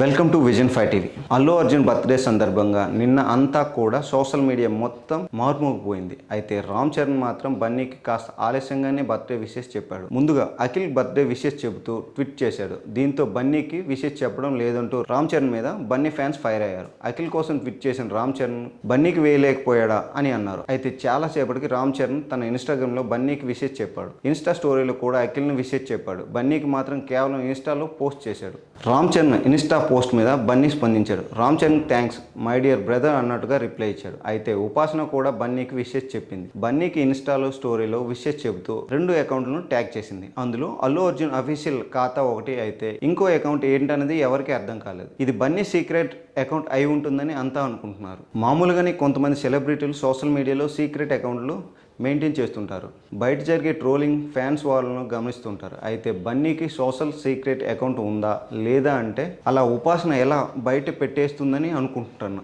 Welcome to vision five TV. Allu Arjun birthday సందర్భంగా నిన్న అంతా కూడా సోషల్ మీడియా మొత్తం మార్మోగిపోయింది. అయితే రామ్ చరణ్ మాత్రం బన్నీకి కాస్త ఆలస్యంగానే బర్త్డే విషెస్ చెప్పాడు. ముందుగా అఖిల్ బర్త్డే విషెస్ చెబుతూ ట్వీట్ చేశాడు. దీంతో బన్నీకి విషెస్ చెప్పడం లేదంటూ రామ్ చరణ్ మీద బన్నీ ఫ్యాన్స్ ఫైర్ అయ్యారు. అఖిల్ కోసం ట్వీట్ చేసిన రామ్ చరణ్ బన్నీకి వేయలేకపోయాడా అని అన్నారు. అయితే చాలా సేపటికి రామ్ చరణ్ తన ఇన్స్టాగ్రామ్లో బన్నీకి విషెస్ చెప్పాడు. ఇన్స్టా స్టోరీలో కూడా అఖిల్ని విషెస్ చెప్పాడు. బన్నీకి మాత్రం కేవలం ఇన్స్టాలో పోస్ట్ చేశాడు. రామ్ చరణ్ ఇన్స్టా పోస్ట్ మీద బన్నీ స్పందించాడు. Ram Charan thanks my dear brother అన్నట్టుగా రిప్లై ఇచ్చాడు. అయితే ఉపాసన కూడా బన్నీకి విషెస్ చెప్పింది. బన్నీకి ఇన్స్టాలో స్టోరీలో విషెస్ చెబుతూ రెండు అకౌంట్లను ట్యాగ్ చేసింది. అందులో అల్లు అర్జున్ అఫీషియల్ ఖాతా ఒకటి అయితే ఇంకో అకౌంట్ ఏంటనేది ఎవరికి అర్థం కాలేదు. ఇది బన్నీ సీక్రెట్ అకౌంట్ అయి ఉంటుందని అంతా అనుకుంటున్నారు. మామూలుగానే కొంతమంది సెలబ్రిటీలు సోషల్ మీడియాలో సీక్రెట్ అకౌంట్లు మెయింటైన్ చేస్తుంటారు. బయట జరిగే ట్రోలింగ్ ఫ్యాన్స్ వాళ్ళను గమనిస్తుంటారు. అయితే బన్నీకి సోషల్ సీక్రెట్ అకౌంట్ ఉందా? లేదా అంటే అలా ఉపాసన ఎలా బయట పెట్టేస్తుందని అనుకుంటున్నాను